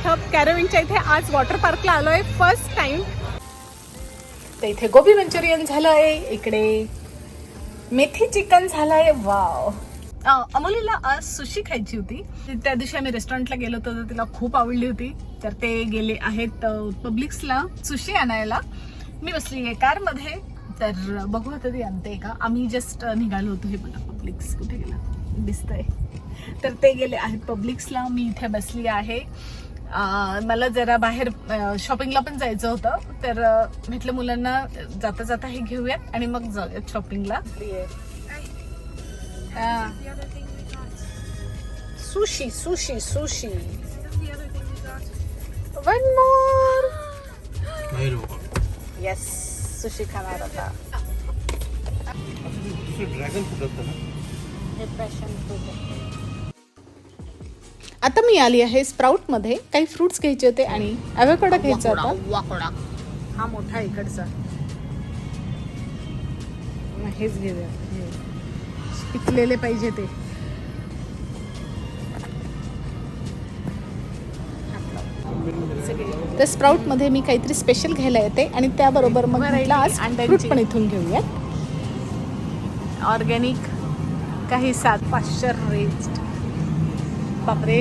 इथं कॅरोविनच्या इथे आज वॉटर पार्कला आलोय फर्स्ट टाइम तर इथे गोबी मंचुरियन झालंय इकडे मेथी चिकन झालंय वाव अमोलीला आज सुशी खायची होती. त्या दिवशी आम्ही रेस्टॉरंटला गेलो होतो तर तिला खूप आवडली होती. तर ते गेले आहेत पब्लिक्सला सुशी आणायला. मी बसली आहे कारमध्ये. तर बघू आता ती आणते का? आम्ही जस्ट निघालो होतो हे बघा पब्लिक्स कुठे गेला? दिसतंय. तर ते गेले आहेत पब्लिक्सला मी इथे बसली आहे. मला जरा बाहेर शॉपिंगला पण जायचं होतं. तर म्हटलं मुलांना जाता जाता हे घेऊयात आणि मग जाऊयात शॉपिंगला sushi sushi sushi. One more yes sushi खाणार आता. ड्रॅगन फ्रूट असतं ना? हे पॅशन आता मी आली आहे स्प्राऊटमध्ये काही फ्रुट्स घ्यायचे होते आणि अवॅकडो घ्यायचा होता. हा मोठा इकडचा. हेच घेऊया. पिकलेले पाहिजे ते. तर स्प्राऊटमध्ये मी काहीतरी स्पेशल घ्यायला येते आणि त्याबरोबर मग आज फ्रूट पण इथून घेऊयात. ऑर्गॅनिक काही सात पाचशे रेस्ट बापरे.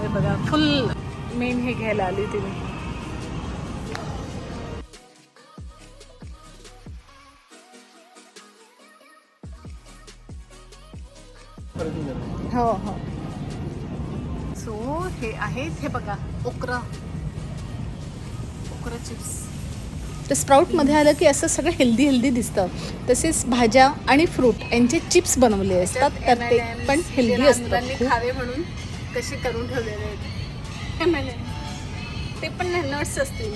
हे बघा फुल मेन हे घ्यायला आली होती मी. हो हो. सो हे आहेत हे बघा ओकरा. ओकरा चिप्स तर स्प्राऊटमध्ये आलं की असं सगळं हेल्दी हेल्दी दिसतं. तसेच भाज्या आणि फ्रूट यांचे चिप्स बनवले असतात तर ते पण हेल्दी असतात. खावे म्हणून कसे करून ठेवलेले आहेत. ते पण नट्स असतील.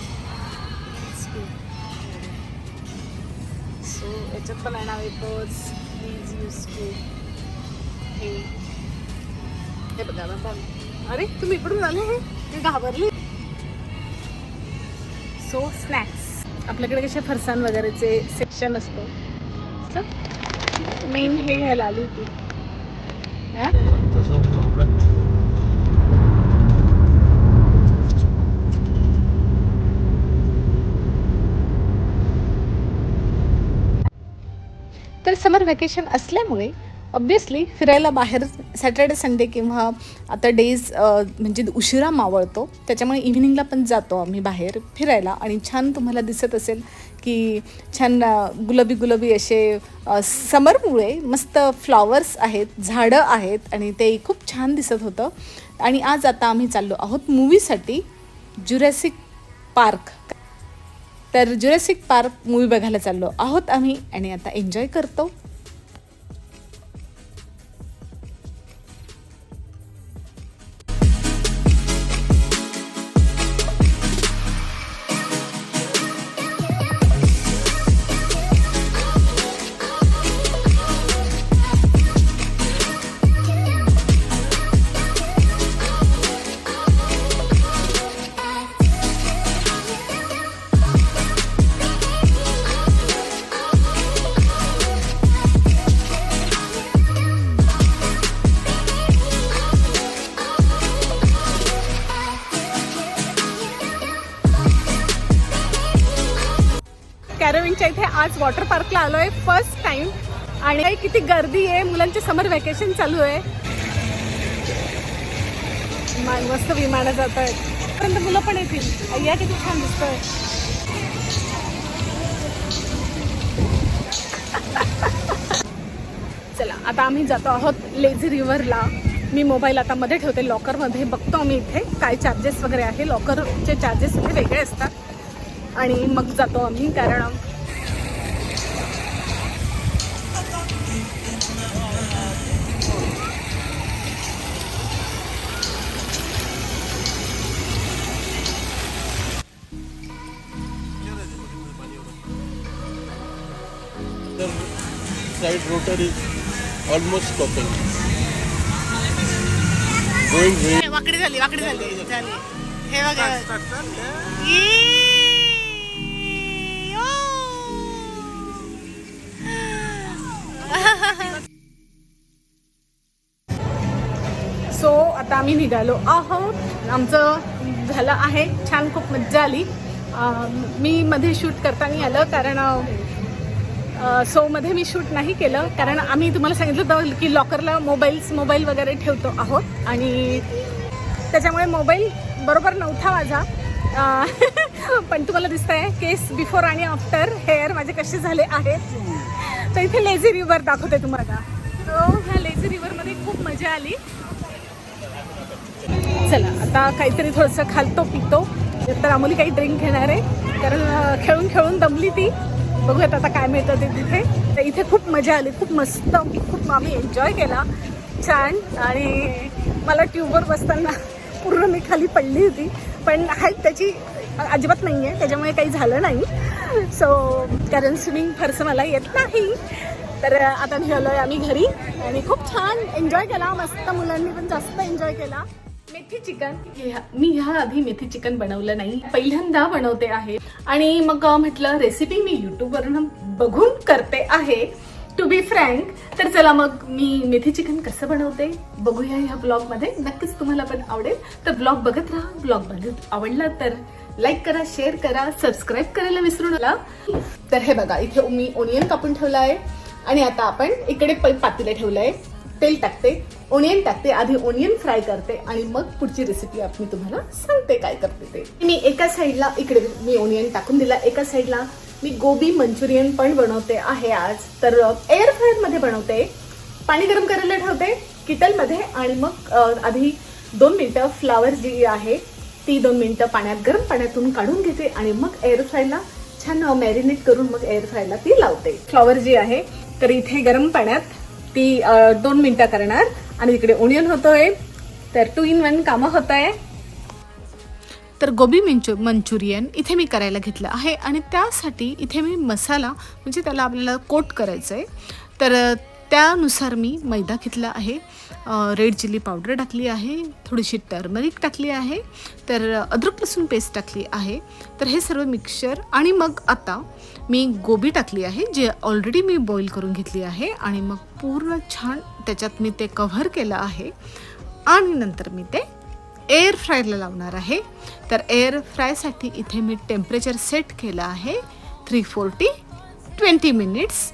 सो याच्यात पण आहे ना वेपर्स प्लीज यूज टू हे. हे बघा बघा अरे तुम्ही इकडून आले हे? घाबरली. सो स्नॅक्स आपल्याकडे कसे फरसाण वगैरेचे सेक्शन असतं. मेन हे घ्यायला आली होती. तर समर व्हॅकेशन असल्यामुळे ऑब्विसली फिरायला बाहेर सॅटर्डे संडे किंवा आता डेज म्हणजे उशिरा मावळतो. त्याच्यामुळे इव्हिनिंगला पण जातो आम्ही बाहेर फिरायला. आणि छान तुम्हाला दिसत असेल की छान गुलाबी गुलाबी असे समरमुळे मस्त फ्लॉवर्स आहेत झाडं आहेत आणि ते खूप छान दिसत होतं. आणि आज आता आम्ही चाललो आहोत मूवीसाठी जुरॅसिक पार्क तर जुरॅसिक पार्क मूवी बघायला चाललो आहोत आम्ही आणि आता एन्जॉय करतो. आज वॉटर पार्कला आलोय फर्स्ट टाइम आणि किती गर्दी आहे मुलांचे समर व्हॅकेशन चालू आहे. मा- मस्त विमानं जात आहेत पर्यंत मुलं पण येतील. अय्या किती छान दिसतोय. चला आता आम्ही जातो आहोत लेझी रिव्हरला मी मोबाईल आता मध्ये ठेवते लॉकरमध्ये बघतो आम्ही इथे. काय चार्जेस वगैरे आहे लॉकरचे चार्जेस इथे वेगळे असतात. आणि मग जातो आम्ही कारण side rotor is almost stopping going very वाकडी झाली वाकडी झाली झाली. हे बघा. सो आता आम्ही निघालो आहोत. आमचं झालं आहे. छान खूप मज्जा आली. अं, मी मध्ये शूट करताना आलं कारण सोमध्ये मी शूट नाही केलं कारण आम्ही तुम्हाला सांगितलं होतं की लॉकरला मोबाईल्स मोबाईल वगैरे ठेवतो आहोत. आणि त्याच्यामुळे मोबाईल बरोबर नव्हता माझा. पण तुम्हाला दिसत आहे केस बिफोर आणि आफ्टर हेअर माझे कसे झाले आहेत. तर इथे लेझी रिव्हर दाखवते तुम्हाला. तो ह्या लेझी रिव्हरमध्ये खूप मजा आली. चला आता काहीतरी थोडंसं खालतो पितो. तर आम्हाला काही ड्रिंक घेणार आहे. कारण खेळून खेळून दमली ती. बघूयात आता काय मिळतं ते तिथे. तर इथे खूप मजा आली खूप मस्त खूप आम्ही एन्जॉय केला. छान. आणि मला ट्यूबवर बसताना पूर्ण मी खाली पडली होती. पण हाईट त्याची अजिबात नाही आहे त्याच्यामुळे काही झालं नाही. सो कारण स्विमिंग फारसं मला येत नाही. तर आता निघालो आहे आम्ही घरी. आणि खूप छान एन्जॉय केला. मस्त मुलांनी पण जास्त एन्जॉय केला. मेथी चिकन? मी ह्या आधी मेथी चिकन बनवलं नाही. पहिल्यांदा बनवते आहे. आणि मग म्हटलं रेसिपी मी यूट्यूबवरून बघून करते आहे. टू बी फ्रँक तर चला मग मी मेथी चिकन कसं बनवते बघूया ह्या ब्लॉगमध्ये नक्कीच तुम्हाला पण आवडेल. तर ब्लॉग बघत राहा. ब्लॉग बघत आवडला तर लाईक करा शेअर करा सबस्क्राईब करायला विसरू नका. तर हे बघा इथे मी ओनियन कापून ठेवला आहे. आणि आता आपण इकडे प- पातेलं ठेवलं आहे. तेल टाकते ओनियन टाकते आधी ओनियन फ्राय करते आणि मग पुढची रेसिपी मी तुम्हाला सांगते काय करते ते. मी एका साईडला इकडे मी ओनियन टाकून दिला. एका साईडला मी गोबी मंचुरियन पण बनवते आहे आज. तर एअर फ्रायरमध्ये बनवते पाणी गरम करायला ठेवते किटलमध्ये आणि मग आधी दोन मिनटं फ्लावर जी आहे ती दोन मिनटं पाण्यात गरम पाण्यातून काढून घेते आणि मग एअर फ्रायला छान मॅरिनेट करून मग एअर फ्रायला ती लावते. फ्लॉवर जी आहे तर इथे गरम पाण्यात ती दोन मिनटं करणार. आणि तिकडे ओनियन होतोय. तर टू इन वन कामं होत आहे तर गोबी मंचु मंचुरियन इथे मी करायला घेतलं आहे. आणि त्यासाठी इथे मी मसाला म्हणजे त्याला आपल्याला कोट करायचं आहे तर त्यानुसार मी मैदा घेतला आहे. रेड चिली पावडर टाकली आहे थोडीशी टर्मरिक टाकली आहे तर अद्रक लसूण पेस्ट टाकली आहे. तर हे सर्व मिक्सचर आणि मग आता मी गोबी टाकली आहे जे ऑलरेडी मी बॉईल करून घेतली आहे आणि मग पूर्ण छान त्याच्यात मी ते कव्हर केलं आहे. आणि नंतर मी ते एअर फ्रायला लावणार आहे. तर एअर फ्रायसाठी इथे मी टेम्परेचर सेट केलं आहे थ्री फोर्टी ट्वेंटी मिनिट्स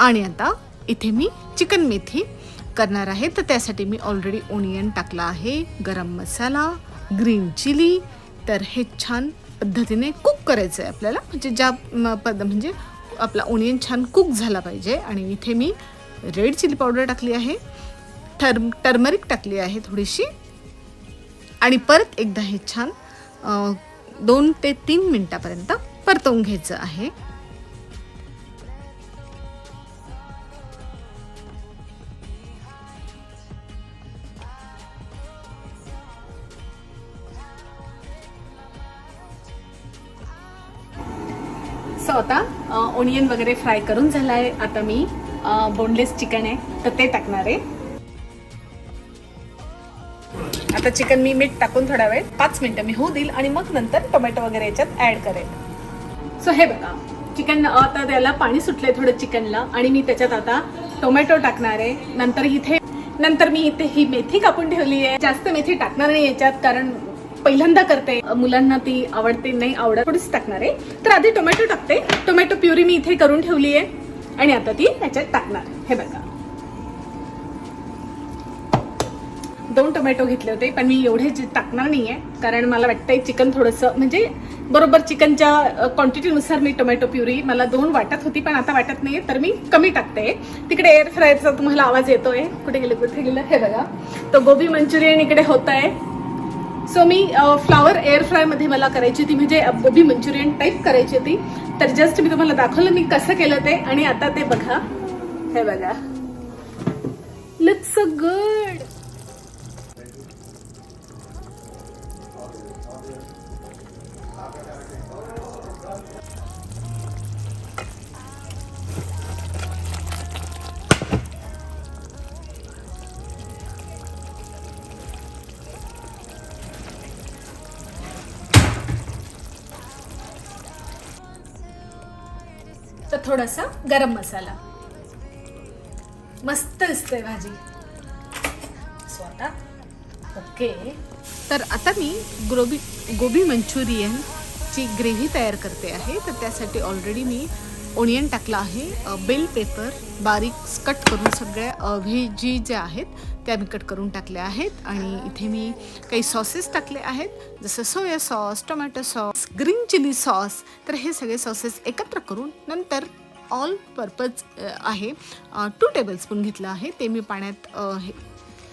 आणि आता इथे मी चिकन मेथी करणार आहे. तर त्यासाठी मी ऑलरेडी ओनियन टाकला आहे गरम मसाला ग्रीन चिली तर हे छान पद्धतीने कुक करायचं आहे आपल्याला. म्हणजे ज्या पद म्हणजे आपला ओनियन छान कुक झाला पाहिजे. आणि इथे मी रेड चिली पावडर टाकली आहे. थर्म टर्मरिक टाकली आहे थोडीशी. आणि परत एकदा हे छान दोन ते तीन मिनटापर्यंत परतवून घ्यायचं आहे. ओनियन वगैरे फ्राय करून झाला आहे आता मी बोनलेस चिकन आहे तर ते टाकणार आहे. आता चिकन मी मीठ टाकून थोडा वेळ पाच मिनिटं मी होऊ देईल आणि मग नंतर टोमॅटो वगैरे याच्यात ऍड करेल. सो हे बघा चिकन आता त्याला पाणी सुटलंय थोडं चिकनला आणि मी त्याच्यात आता टोमॅटो टाकणार आहे. नंतर इथे नंतर मी इथे ही मेथी कापून ठेवली आहे. जास्त मेथी टाकणार नाही याच्यात कारण पहिल्यांदा करते. मुलांना ती आवडते नाही आवडत थोडीच टाकणार आहे. तर आधी टोमॅटो टाकते. टोमॅटो प्युरी मी इथे करून ठेवली आहे. आणि आता ती त्याच्यात टाकणार. हे बघा. दोन टोमॅटो घेतले होते पण मी एवढे जे टाकणार नाहीये. कारण मला वाटतंय चिकन थोडंसं म्हणजे बरोबर चिकनच्या क्वांटिटीनुसार मी टोमॅटो प्युरी मला दोन वाटत होती पण आता वाटत नाहीये तर मी कमी टाकते. तिकडे एअर फ्रायरचा तुम्हाला आवाज येतोय. कुठे गेले कुठे गेलं? हे बघा. तो गोबी मंचुरियन इकडे होत आहे. सो मी फ्लावर एअर फ्रायमध्ये मला करायची होती म्हणजे गोबी मंचुरियन टाईप करायची होती. तर जस्ट मी तुम्हाला दाखवलं मी कसं केलं ते आणि आता ते बघा. हे बघा. लुक सो गुड तर थोडासा गरम मसाला. मस्त दिसतंय भाजी. स्वतः आता ओके. तर आता मी गोबी गोबी मंचुरियनची ग्रेव्ही तयार करते आहे. तर त्यासाठी ऑलरेडी मी ओनियन टाकलं आहे. बेल पेपर बारीक कट करून सगळ्या व्हेजी ज्या आहेत त्या मी कट करून टाकल्या आहेत आणि इथे मी काही सॉसेस टाकले आहेत. जसं soya sauce tomato sauce green chilli sauce तर हे सगळे सॉसेस एकत्र करून नंतर ऑल पर्पज आहे टू टेबलस्पून घेतलं आहे. ते मी पाण्यात हे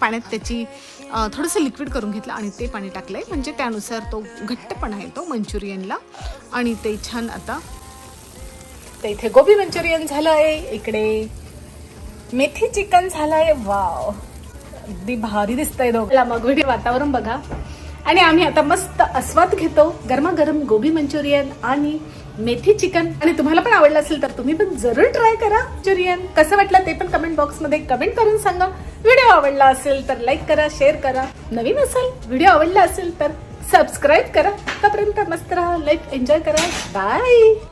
पाण्यात त्याची थोडंसं लिक्विड करून घेतलं आणि ते पाणी टाकलं आहे म्हणजे त्यानुसार तो घट्टपणा येतो मंचुरियनला. आणि ते छान आता तर इथे गोबी मंचुरियन झालं आहे इकडे मेथी चिकन झालं आहे वाव अगदी भारी दिसतंय दोघांना मग वातावरण बघा. आणि आम्ही आता मस्त आस्वाद घेतो. गरमागरम गोबी मंचुरियन आणि मेथी चिकन. आणि तुम्हाला पण आवडलं असेल तर तुम्ही पण जरूर ट्राय करा मंचुरियन. कसं वाटलं ते पण कमेंट बॉक्समध्ये कमेंट करून सांगा. व्हिडिओ आवडला असेल तर लाईक करा शेअर करा. नवीन असेल व्हिडिओ आवडला असेल तर सबस्क्राईब करा. आतापर्यंत मस्त राहा लाईफ एन्जॉय करा. बाय